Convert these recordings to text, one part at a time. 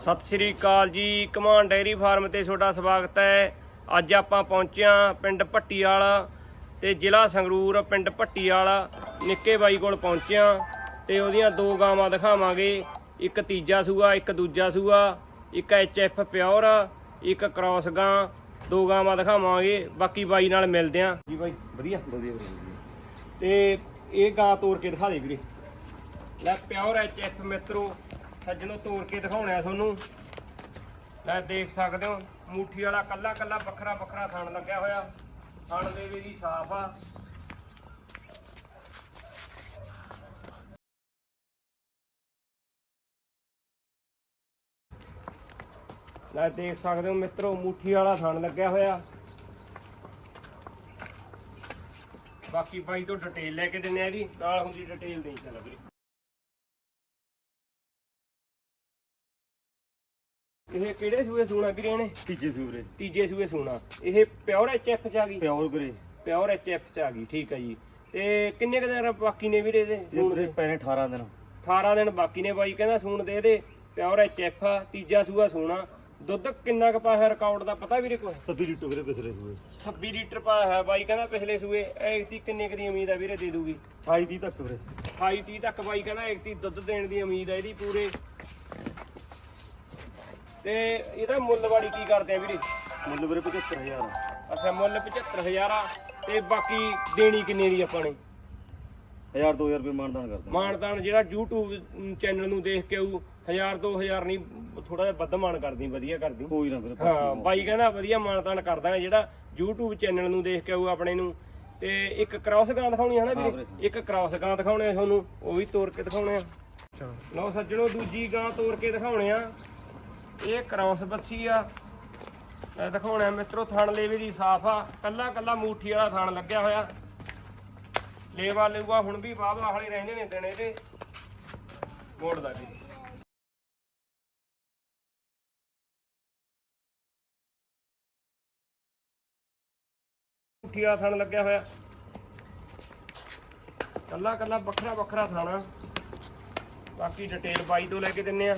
ਸਤਿ ਸ੍ਰੀ ਅਕਾਲ ਜੀ ਕਮਾਨ dairy farm ਤੇ ਤੁਹਾਡਾ ਸਵਾਗਤ ਹੈ। ਅੱਜ ਆਪਾਂ ਪਹੁੰਚਿਆ ਪਿੰਡ ਭੱਟੀਵਾਲ ਤੇ ਜ਼ਿਲ੍ਹਾ ਸੰਗਰੂਰ ਪਿੰਡ ਭੱਟੀਵਾਲ ਨਿੱਕੇ ਬਾਈ ਕੋਲ ਪਹੁੰਚਿਆ ਤੇ ਉਹਦੀਆਂ ਦੋ ਗਾਵਾਂ ਦਿਖਾਵਾਂਗੇ। ਇੱਕ ਤੀਜਾ ਸੂਆ ਇੱਕ ਦੂਜਾ ਸੂਆ ਇੱਕ ਐਫ ਪਿਓਰ ਇੱਕ ਕ੍ਰਾਸ ਗਾਂ ਦੋ ਗਾਵਾਂ ਦਿਖਾਵਾਂਗੇ। ਬਾਕੀ ਬਾਈ ਨਾਲ ਮਿਲਦੇ ਆਂ ਜੀ ਬਾਈ ਵਧੀਆ? ਵਧੀਆ ਤੇ ਇਹ ਗਾਂ ਤੋੜ ਕੇ ਦਿਖਾ ਦੇ ਵੀਰੇ। ਲੈ ਪਿਓਰ ਐਫ ਮਿੱਤਰੋ ਸੱਜਣੋ ਤੋੜ ਕੇ ਦਿਖਾਉਣਾ ਹੈ ਤੁਹਾਨੂੰ। ਲੈ ਦੇਖ ਸਕਦੇ ਹੋ, ਮੂਠੀ ਵਾਲਾ ਕੱਲਾ ਕੱਲਾ ਵੱਖਰਾ ਵੱਖਰਾ ਥਣ ਲੱਗਿਆ ਹੋਇਆ। ਥਣ ਦੇ ਵੀ ਸਾਫ਼ ਆ। ਲੈ ਦੇਖ ਸਕਦੇ ਹੋ ਮਿੱਤਰੋ, ਮੂਠੀ ਵਾਲਾ ਥਣ ਲੱਗਿਆ ਹੋਇਆ। ਬਾਕੀ ਬਾਈ ਤੋਂ ਡਿਟੇਲ ਲੈ ਕੇ ਦਿੰਨੇ ਆ ਜੀ ਨਾਲ ਹੁੰਦੀ ਡਿਟੇਲ ਦੇਈ ਚੱਲ ਵੀਰੇ ਇਹ ਕਿਹੜੇ ਸੂਏ ਸੂਣਾ ਵੀਰੇ ਨੇ ਤੀਜੇ ਸੂਰੇ ਤੀਜੇ ਸੂਏ ਸੂਣਾ। ਇਹ ਪਿਓਰ ਐਚਐਫ ਚ ਆ ਗਈ? ਪਿਓਰ ਵੀਰੇ। ਪਿਓਰ ਐਚਐਫ ਚ ਆ ਗਈ ਠੀਕ ਹੈ ਜੀ। ਤੇ ਕਿੰਨੇ ਕੁ ਦਿਨ ਬਾਕੀ ਨੇ ਵੀਰੇ ਇਹਦੇ ਇਹ ਸੂਣ ਵੀਰੇ ਦੇ ਪੈਣੇ 18 ਦਿਨ। 18 ਦਿਨ ਬਾਕੀ ਨੇ ਬਾਈ ਕਹਿੰਦਾ ਸੂਣ ਦੇ ਇਹਦੇ। ਪਿਓਰ ਐਚਐਫ ਆ ਤੀਜਾ ਸੂਆ ਸੂਣਾ। ਦੁੱਧ ਕਿੰਨਾ ਕੁ ਪਾਇਆ ਰਿਕਾਰਡ ਦਾ ਪਤਾ ਵੀਰੇ ਕੋਈ? ਸੱਬੀ ਲੀਟਰ ਵੀਰੇ ਪਿਛਲੇ ਸੂਏ। 26 ਲੀਟਰ ਪਾਇਆ ਹੈ ਬਾਈ ਕਹਿੰਦਾ ਪਿਛਲੇ ਸੂਏ। ਐਕਤੀ ਕਿੰਨੇ ਕੁ ਦੀ ਉਮੀਦ ਆ ਵੀਰੇ ਦੇ ਦੂਗੀ? 28 ਦੀ ਤੱਕ ਵੀਰੇ। 28 30 ਤੱਕ ਬਾਈ ਕਹਿੰਦਾ ਐਕਤੀ ਦੁੱਧ ਦੇਣ ਦੀ ਉਮੀਦ ਹੈ ਇਹਦੀ ਪੂਰੇ। ਤੇ ਇਹਦਾ ਮੁੱਲ ਵਾੜੀ ਕੀ ਕਰਦੇ ਆ ਵੀਰੇ? ਮੁੱਲ ਵੀਰੇ 75000 ਅੱਛਾ ਮੁੱਲ 75000 ਆ ਤੇ ਬਾਕੀ ਦੇਣੀ ਕਿੰਨੇ ਦੀ ਆਪਾਂ ਨੇ? 1000 2000 ਰੁਪਏ ਮਾਨਦਾਨ ਕਰਦੇ ਮਾਨਦਾਨ ਜਿਹੜਾ YouTube ਚੈਨਲ ਨੂੰ ਦੇਖ ਕੇ ਆਊ 1000 2000 ਨਹੀਂ ਥੋੜਾ ਜਿਹਾ ਵੱਧ ਮਾਨ ਕਰਦੀ ਵਧੀਆ ਕਰਦੀ। ਕੋਈ ਨਾ ਵੀਰੇ ਹਾਂ ਬਾਈ ਕਹਿੰਦਾ ਵਧੀਆ ਮਾਨਦਾਨ ਕਰਦਾ ਜਿਹੜਾ YouTube ਚੈਨਲ ਨੂੰ ਦੇਖ ਕੇ ਆਊ ਆਪਣੇ ਨੂੰ। ਤੇ ਇੱਕ ਕ੍ਰਾਸ ਗਾਂ ਦਿਖਾਉਣੀ ਹੈ ਨਾ ਵੀਰੇ। ਇੱਕ ਕ੍ਰਾਸ ਗਾਂ ਦਿਖਾਉਣੇ ਆ ਤੁਹਾਨੂੰ ਉਹ ਵੀ ਤੋੜ ਕੇ ਦਿਖਾਉਣੇ ਆ। ਲਓ ਸੱਜਣੋ ਦੂਜੀ ਗਾਂ ਤੋੜ ਕੇ ਦਿਖਾਉਣੇ ਆ। ਇਹ ਕ੍ਰਾਸ ਬੱਸੀ ਆ। ਇਹ ਦਿਖਾਉਣਾ ਮਿੱਤਰੋ, ਥਣ ਲੇਵੇ ਦੀ ਸਾਫ਼ ਆ। ਕੱਲਾ ਕੱਲਾ ਮੂਠੀ ਵਾਲਾ ਥਣ ਲੱਗਿਆ ਹੋਇਆ। ਲੇਵਾ ਲੇਵਾ ਹੁਣ ਵੀ ਬਾਬਾ ਵਾਲੇ ਰਹਿੰਦੇ ਨੇ ਦਿਨੇ ਤੇ ਮੋੜ ਦਾ ਮੂਠੀ ਵਾਲਾ ਥਣ ਲੱਗਿਆ ਹੋਇਆ। ਕੱਲਾ ਕੱਲਾ ਵੱਖਰਾ ਵੱਖਰਾ ਥਾਣਾ ਬਾਕੀ ਡਿਟੇਲ ਬਾਈ ਤੋਂ ਲੈ ਕੇ ਦਿੰਨੇ ਆ।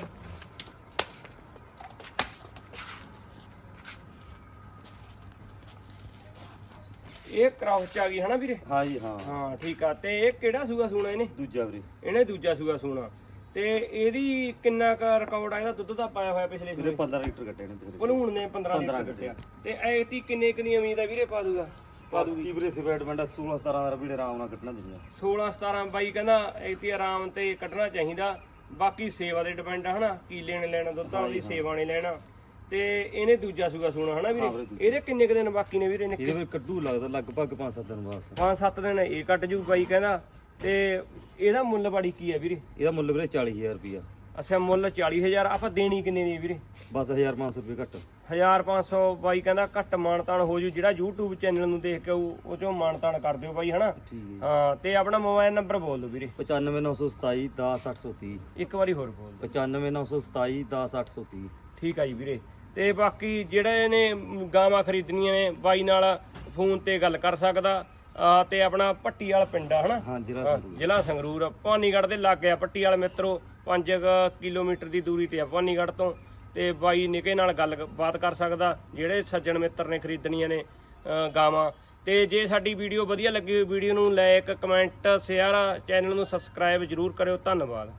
ਇਹ ਕ੍ਰਾਸ ਚ ਆ ਗਈ ਹਨਾ ਵੀਰੇ? ਹਾਂ ਜੀ ਹਾਂ। ਹਾਂ ਠੀਕ ਆ। ਤੇ ਇਹ ਕਿਹੜਾ ਸੂਆ ਸੂਣਾ ਇਹਨੇ? ਦੂਜਾ ਵੀਰੇ। ਇਹਨੇ ਦੂਜਾ ਸੂਆ ਸੂਣਾ। ਤੇ ਇਹਦੀ ਕਿੰਨਾ ਕ ਰਿਕਾਰਡ ਆ? ਇਹਦਾ ਦੁੱਧ ਦਾ ਪਾਇਆ ਹੋਇਆ ਪਿਛਲੇ ਵੀਰੇ ਸੂਏ। 15 ਲੀਟਰ ਕੱਟੇ ਨੇ ਪਿਛਲੇ ਭਲੂਣ ਨੇ 15 15 ਲੀਟਰ ਕੱਟਿਆ। ਤੇ ਐਤੀ ਕਿੰਨੇ ਕਿੰਨੀ ਉਮੀਦ ਆ ਵੀਰੇ ਪਾ ਦੂਗਾ? ਪਾ ਦੂਗੀ। ਕੀ ਵੀਰੇ ਸਿਵੈਟ ਬੰਦਾ 16 17 ਦਾ ਵੀਰੇ ਆਰਾਮ ਨਾਲ ਕੱਟਣਾ ਦਿੰਦਾ 16 17 ਬਾਈ ਕਹਿੰਦਾ ਐਤੀ ਆਰਾਮ ਤੇ ਕੱਢਣਾ ਚਾਹੀਦਾ। ਬਾਕੀ ਸੇਵਾ ਦੇ ਡਿਪੈਂਡ ਹਨਾ? ਕੀ ਲੈਣ ਲੈਣਾ ਦੁੱਧ ਵਾਲੀ ਸੇਵਾ ਨੇ ਲੈਣਾ। ਤੇ ਇਹਨੇ ਦੂਜਾ ਸੂਆ ਸੂਣਾ ਹਨਾ ਵੀਰੇ। ਇਹਦੇ ਕਿੰਨੇ ਕੁ ਦਿਨ ਬਾਕੀ ਨੇ ਵੀਰੇ ਇਹਦੇ ਵਿੱਚ ਕੱਢੂ ਲੱਗਦਾ ਲਗਭਗ 5-7 ਦਿਨ ਪੰਜ ਸੱਤ ਦਿਨ ਇਹ ਕੱਟ ਜੂ ਬਾਈ ਕਹਿੰਦਾ। ਤੇ ਇਹਦਾ ਮੁੱਲ ਬਾੜੀ ਕੀ ਹੈ ਵੀਰੇ? ਇਹਦਾ ਮੁੱਲ ਵੀਰੇ 40000 ਰੁਪਿਆ ਅੱਛਾ ਮੁੱਲ 40000 ਆਪਾਂ ਦੇਣੀ ਕਿੰਨੇ ਦੀ ਵੀਰੇ? ਬਸ 1500 ਰੁਪਏ ਘੱਟ। 1500 ਬਾਈ ਕਹਿੰਦਾ ਘੱਟ ਮਾਨਤਾਨ ਹੋ ਜੂ ਜਿਹੜਾ YouTube ਚੈਨਲ ਨੂੰ ਦੇਖ ਕੇ ਉਹ ਚੋਂ ਮਾਨਤਾਨ ਕਰ ਦਿਓ ਬਾਈ ਹਨਾ? ਹਾਂ ਤੇ ਆਪਣਾ ਮੋਬਾਈਲ ਨੰਬਰ ਬੋਲ ਦਿਓ ਵੀਰੇ। 95927 10830 ਇੱਕ ਵਾਰੀ ਹੋਰ ਬੋਲ ਦਿਓ। 95927 10830 ਠੀਕ ਆ ਜੀ ਵੀਰੇ। ਤੇ ਬਾਕੀ ਜਿਹੜੇ ਨੇ ਗਾਵਾਂ ਖਰੀਦਣੀਆਂ ਨੇ ਬਾਈ ਨਾਲ ਫੋਨ ਤੇ ਗੱਲ ਕਰ ਸਕਦਾ ਤੇ ਆਪਣਾ ਪੱਟੀ ਵਾਲਾ ਪਿੰਡ ਆ ਹਨਾ? ਜ਼ਿਲ੍ਹਾ ਸੰਗਰੂਰ। ਭਾਨੀਗੜ੍ਹ ਦੇ ਲਾਗੇ ਆ ਪੱਟੀ ਵਾਲੇ ਮਿੱਤਰੋ 5 ਕਿਲੋਮੀਟਰ ਦੀ ਦੂਰੀ ਤੇ ਆ ਭਾਨੀਗੜ੍ਹ ਤੋਂ ਤੇ ਬਾਈ ਨਿਕੇ ਨਾਲ ਗੱਲ ਬਾਤ ਕਰ ਸਕਦਾ ਜਿਹੜੇ ਸੱਜਣ ਮਿੱਤਰ ਨੇ ਖਰੀਦਣੀਆਂ ਨੇ ਗਾਵਾਂ। ਤੇ ਜੇ ਸਾਡੀ ਵੀਡੀਓ ਵਧੀਆ ਲੱਗੀ ਵੀਡੀਓ ਨੂੰ ਲਾਇਕ ਕਮੈਂਟ ਸ਼ੇਅਰ ਚੈਨਲ ਨੂੰ ਸਬਸਕ੍ਰਾਈਬ ਜਰੂਰ ਕਰਿਓ ਧੰਨਵਾਦ।